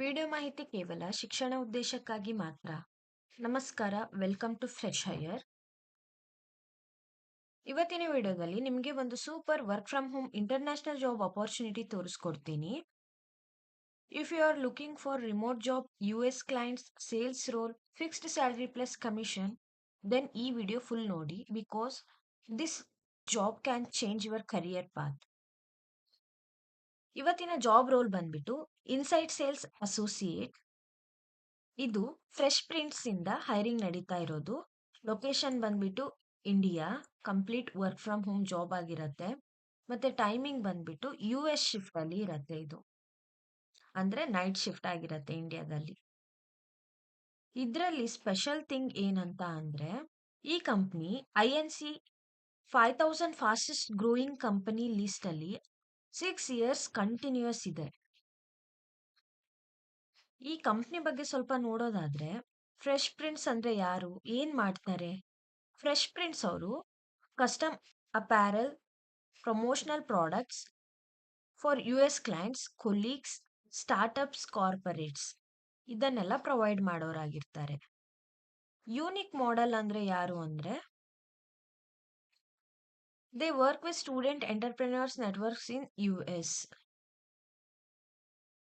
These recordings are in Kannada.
ವಿಡಿಯೋ ಮಾಹಿತಿ ಕೇವಲ ಶಿಕ್ಷಣ ಉದ್ದೇಶಕ್ಕಾಗಿ ಮಾತ್ರ. ನಮಸ್ಕಾರ, ವೆಲ್ಕಮ್ ಟು ಫ್ರೆಶ್ ಹೈಯರ್. ಇವತ್ತಿನ ವಿಡಿಯೋದಲ್ಲಿ ನಿಮಗೆ ಒಂದು super work from home international job opportunity ತೋರಿಸ್ಕೊಡ್ತೀನಿ. If you are looking for remote job, U S clients, sales role, fixed salary plus commission, then ಈ ವಿಡಿಯೋ ಫುಲ್ ನೋಡಿ because this job can change your career path. ಇವತ್ತಿನ ಜಾಬ್ ರೋಲ್ ಬಂದ್ಬಿಟ್ಟು ಇನ್ಸೈಡ್ ಸೇಲ್ಸ್ ಅಸೋಸಿಯೇಟ್. ಇದು ಫ್ರೆಶ್ ಪ್ರಿಂಟ್ಸ್ ಇಂದ ಹೈರಿಂಗ್ ನಡೀತಾ ಇರೋದು. ಲೊಕೇಶನ್ ಬಂದ್ಬಿಟ್ಟು India, complete work from home job ಆಗಿರತ್ತೆ. ಮತ್ತೆ ಟೈಮಿಂಗ್ ಬಂದ್ಬಿಟ್ಟು ಯು ಎಸ್ ಶಿಫ್ಟ್ ಅಲ್ಲಿ ಇರತ್ತೆ ಇದು. ಅಂದ್ರೆ ನೈಟ್ ಶಿಫ್ಟ್ ಆಗಿರತ್ತೆ ಇಂಡಿಯಾದಲ್ಲಿ. ಇದ್ರಲ್ಲಿ ಸ್ಪೆಷಲ್ ಥಿಂಗ್ ಏನಂತ ಅಂದ್ರೆ ಈ company I N C five thousand fastest growing company list ಅಲ್ಲಿ ಸಿಕ್ಸ್ ಇಯರ್ಸ್ ಕಂಟಿನ್ಯೂಸ್ ಇದೆ. ಈ ಕಂಪ್ನಿ ಬಗ್ಗೆ ಸ್ವಲ್ಪ ನೋಡೋದಾದ್ರೆ ಫ್ರೆಶ್ ಪ್ರಿಂಟ್ಸ್ ಅಂದ್ರೆ ಯಾರು? ಏನ್ ಮಾಡ್ತಾರೆ? ಫ್ರೆಶ್ ಪ್ರಿಂಟ್ಸ್ ಅವರು custom apparel promotional products for U S clients colleagues startups corporates ಇದನ್ನೆಲ್ಲ ಪ್ರೊವೈಡ್ ಮಾಡೋರಾಗಿರ್ತಾರೆ. ಯೂನಿಕ್ ಮಾಡೆಲ್ ಅಂದ್ರೆ ಯಾರು ಅಂದ್ರೆ they work with student entrepreneurs networks in U S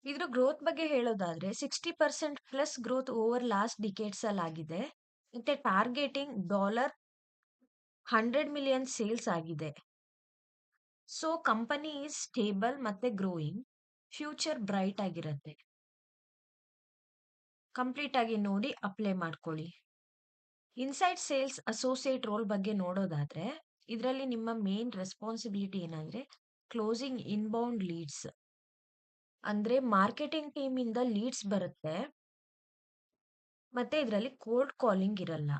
ಇದ್ರ ಗ್ರೋತ್ ಬಗ್ಗೆ ಹೇಳೋದಾದ್ರೆ sixty percent plus growth over last decades ಅಲ್ಲಿ ಆಗಿದೆ. ಮತ್ತೆ targeting dollar hundred million sales ಆಗಿದೆ. ಸೊ ಕಂಪನಿ ಈಸ್ ಸ್ಟೇಬಲ್ ಮತ್ತೆ ಗ್ರೋಯಿಂಗ್ ಫ್ಯೂಚರ್ ಬ್ರೈಟ್ ಆಗಿರತ್ತೆ. ಕಂಪ್ಲೀಟ್ ಆಗಿ ನೋಡಿ ಅಪ್ಲೈ ಮಾಡ್ಕೊಳ್ಳಿ. ಇನ್ಸೈಡ್ ಸೇಲ್ಸ್ ಅಸೋಸಿಯೇಟ್ ರೋಲ್ ಬಗ್ಗೆ ನೋಡೋದಾದ್ರೆ ಇದರಲ್ಲಿ ನಿಮ್ಮ ಮೇನ್ ರೆಸ್ಪಾನ್ಸಿಬಿಲಿಟಿ ಏನಂದ್ರೆ ಕ್ಲೋಸಿಂಗ್ ಇನ್ಬೌಂಡ್ ಲೀಡ್ಸ್ ಅಂದ್ರೆ ಮಾರ್ಕೆಟಿಂಗ್ ಟೀಮ್ ಇಂದ ಲೀಡ್ಸ್ ಬರುತ್ತೆ. ಮತ್ತೆ ಇದರಲ್ಲಿ ಕೋಲ್ಡ್ ಕಾಲಿಂಗ್ ಇರಲ್ಲ.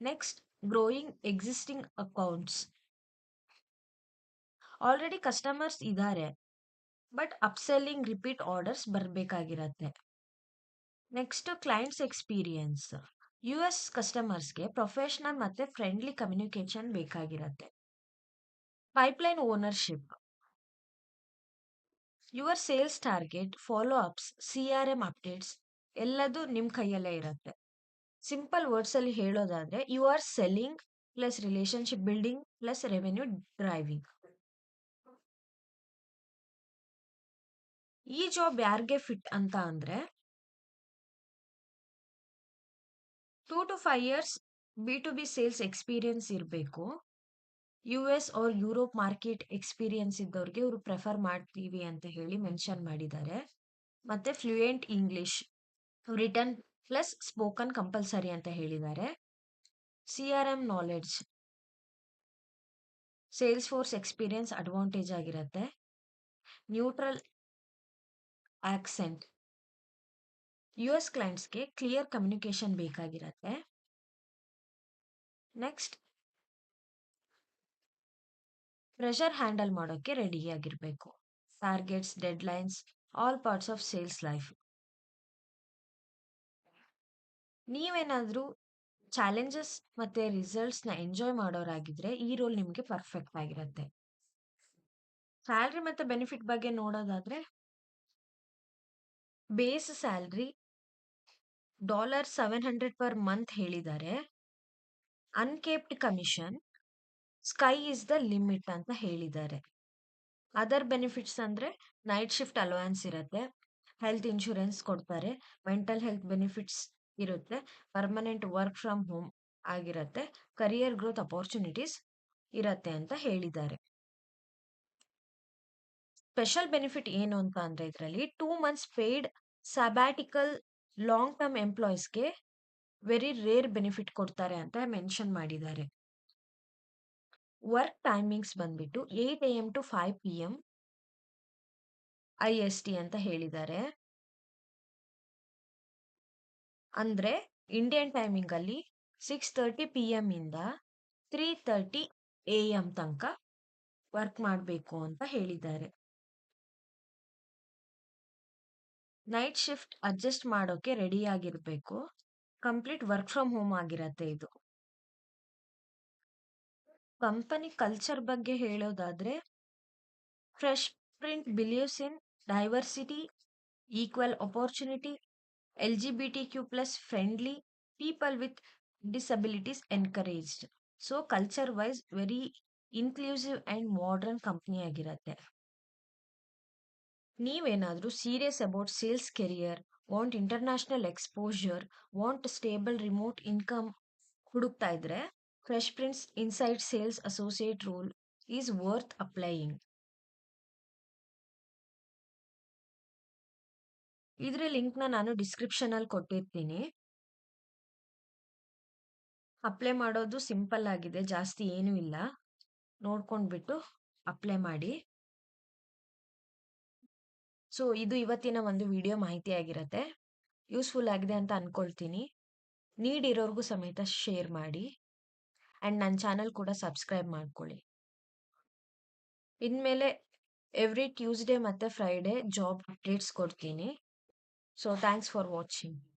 Next growing existing accounts already customers ಇದ್ದಾರೆ but upselling repeat orders ಬರಬೇಕಾಗಿರತ್ತೆ. Next clients experience U S ಕಸ್ಟಮರ್ಸ್ಗೆ professional ಮತ್ತೆ friendly communication ಬೇಕಾಗಿರತ್ತೆ. Pipeline ownership your sales target follow ups C R M updates ಎಲ್ಲದೂ ನಿಮ್ಮ ಕೈಯಲ್ಲೇ ಇರುತ್ತೆ. ಸಿಂಪಲ್ ವರ್ಡ್ಸಲ್ಲಿ ಹೇಳೋದಾದ್ರೆ you are selling plus relationship building plus revenue driving ಈ ಜಾಬ್ ಯಾರಿಗೆ ಫಿಟ್ ಅಂತ ಅಂದ್ರೆ two to five years B to B sales experience ಇರಬೇಕು. U S or Europe market experience ಇದ್ದವ್ರಿಗೆ ಇವರು ಪ್ರೆಫರ್ ಮಾಡ್ತೀವಿ ಅಂತ ಹೇಳಿ ಮೆನ್ಷನ್ ಮಾಡಿದ್ದಾರೆ. ಮತ್ತೆ fluent English written plus spoken compulsory ಅಂತ ಹೇಳಿದ್ದಾರೆ. C R M knowledge Salesforce experience advantage ಆಗಿರುತ್ತೆ. ನ್ಯೂಟ್ರಲ್ ಆಕ್ಸೆಂಟ್ ಯು ಎಸ್ ಕ್ಲೈಂಟ್ಸ್ಗೆ ಕ್ಲಿಯರ್ ಕಮ್ಯುನಿಕೇಶನ್ ಬೇಕಾಗಿರತ್ತೆ. ನೆಕ್ಸ್ಟ್ ಪ್ರೆಷರ್ ಹ್ಯಾಂಡಲ್ ಮಾಡೋಕ್ಕೆ ರೆಡಿ ಆಗಿರಬೇಕು. Targets deadlines all parts of sales life ನೀವೇನಾದರೂ ಚಾಲೆಂಜಸ್ ಮತ್ತೆ ರಿಸಲ್ಟ್ಸ್ನ ಎಂಜಾಯ್ ಮಾಡೋರಾಗಿದ್ರೆ ಈ ರೋಲ್ ನಿಮಗೆ ಪರ್ಫೆಕ್ಟ್ ಆಗಿರುತ್ತೆ. ಸ್ಯಾಲ್ರಿ ಮತ್ತೆ ಬೆನಿಫಿಟ್ ಬಗ್ಗೆ ನೋಡೋದಾದ್ರೆ base salary dollar seven hundred per month ಹೇಳಿದ್ದಾರೆ. Uncapped commission, sky is the limit ಅಂತ ಹೇಳಿದ್ದಾರೆ. ಅದರ್ ಬೆನಿಫಿಟ್ಸ್ ಅಂದ್ರೆ ನೈಟ್ ಶಿಫ್ಟ್ ಅಲೋಯನ್ಸ್ ಇರುತ್ತೆ, ಹೆಲ್ತ್ ಇನ್ಶೂರೆನ್ಸ್ ಕೊಡ್ತಾರೆ, ಮೆಂಟಲ್ ಹೆಲ್ತ್ ಬೆನಿಫಿಟ್ಸ್ ಇರುತ್ತೆ, ಪರ್ಮನೆಂಟ್ ವರ್ಕ್ ಫ್ರಮ್ ಹೋಮ್ ಆಗಿರುತ್ತೆ, ಕರಿಯರ್ ಗ್ರೋತ್ ಅಪಾರ್ಚುನಿಟೀಸ್ ಇರತ್ತೆ ಅಂತ ಹೇಳಿದ್ದಾರೆ. ಸ್ಪೆಷಲ್ ಬೆನಿಫಿಟ್ ಏನು ಅಂತ ಅಂದ್ರೆ ಇದರಲ್ಲಿ two months paid sabbatical long term ಎಂಪ್ಲಾಯೀಸ್ಗೆ very rare benefit ಕೊಡ್ತಾರೆ ಅಂತ ಮೆನ್ಷನ್ ಮಾಡಿದ್ದಾರೆ. ವರ್ಕ್ ಟೈಮಿಂಗ್ಸ್ ಬಂದ್ಬಿಟ್ಟು eight A M to five P M I S T ಅಂತ ಹೇಳಿದ್ದಾರೆ. ಅಂದ್ರೆ ಇಂಡಿಯನ್ ಟೈಮಿಂಗ್ ಅಲ್ಲಿ ಸಿಕ್ಸ್ ತರ್ಟಿ ಪಿ ಎಂ ಇಂದ ತ್ರೀ ತರ್ಟಿ ಎ ಎಂ ತನಕ ವರ್ಕ್ ಮಾಡಬೇಕು ಅಂತ ಹೇಳಿದ್ದಾರೆ. ನೈಟ್ ಶಿಫ್ಟ್ ಅಡ್ಜಸ್ಟ್ ಮಾಡೋಕೆ ರೆಡಿ ಆಗಿರಬೇಕು. ಕಂಪ್ಲೀಟ್ ವರ್ಕ್ ಫ್ರಮ್ ಹೋಮ್ ಆಗಿರತ್ತೆ ಇದು. ಕಂಪನಿ ಕಲ್ಚರ್ ಬಗ್ಗೆ ಹೇಳೋದಾದ್ರೆ Fresh Print believes in diversity equal opportunity L G B T Q plus friendly people with disabilities encouraged so culture wise very inclusive and modern company ಆಗಿರತ್ತೆ. ನೀವೇನಾದರೂ serious about sales career want international exposure want stable remote income ಹುಡುಕ್ತಾ ಇದ್ರೆ Fresh Prints inside sales associate role is worth applying ಇದ್ರ ಲಿಂಕ್ನ ನಾನು ಡಿಸ್ಕ್ರಿಪ್ಷನಲ್ಲಿ ಕೊಟ್ಟಿರ್ತೀನಿ. ಅಪ್ಲೈ ಮಾಡೋದು ಸಿಂಪಲ್ ಆಗಿದೆ, ಜಾಸ್ತಿ ಏನೂ ಇಲ್ಲ. ನೋಡ್ಕೊಂಡ್ಬಿಟ್ಟು ಅಪ್ಲೈ ಮಾಡಿ. ಸೊ, ಇದು ಇವತ್ತಿನ ಒಂದು ವಿಡಿಯೋ ಮಾಹಿತಿ ಆಗಿರತ್ತೆ ಯೂಸ್ಫುಲ್ ಆಗಿದೆ ಅಂತ ಅನ್ಕೊಳ್ತೀನಿ. ನೀಡಿರೋರ್ಗೂ ಸಮೇತ ಶೇರ್ ಮಾಡಿ. ಆ್ಯಂಡ್ ನನ್ನ ಚಾನಲ್ ಕೂಡ ಸಬ್ಸ್ಕ್ರೈಬ್ ಮಾಡ್ಕೊಳ್ಳಿ. ಇನ್ಮೇಲೆ ಎವ್ರಿ ಟ್ಯೂಸ್ಡೇ ಮತ್ತು ಫ್ರೈಡೇ ಜಾಬ್ ಅಪ್ಡೇಟ್ಸ್ ಕೊಡ್ತೀನಿ. So, thanks for watching.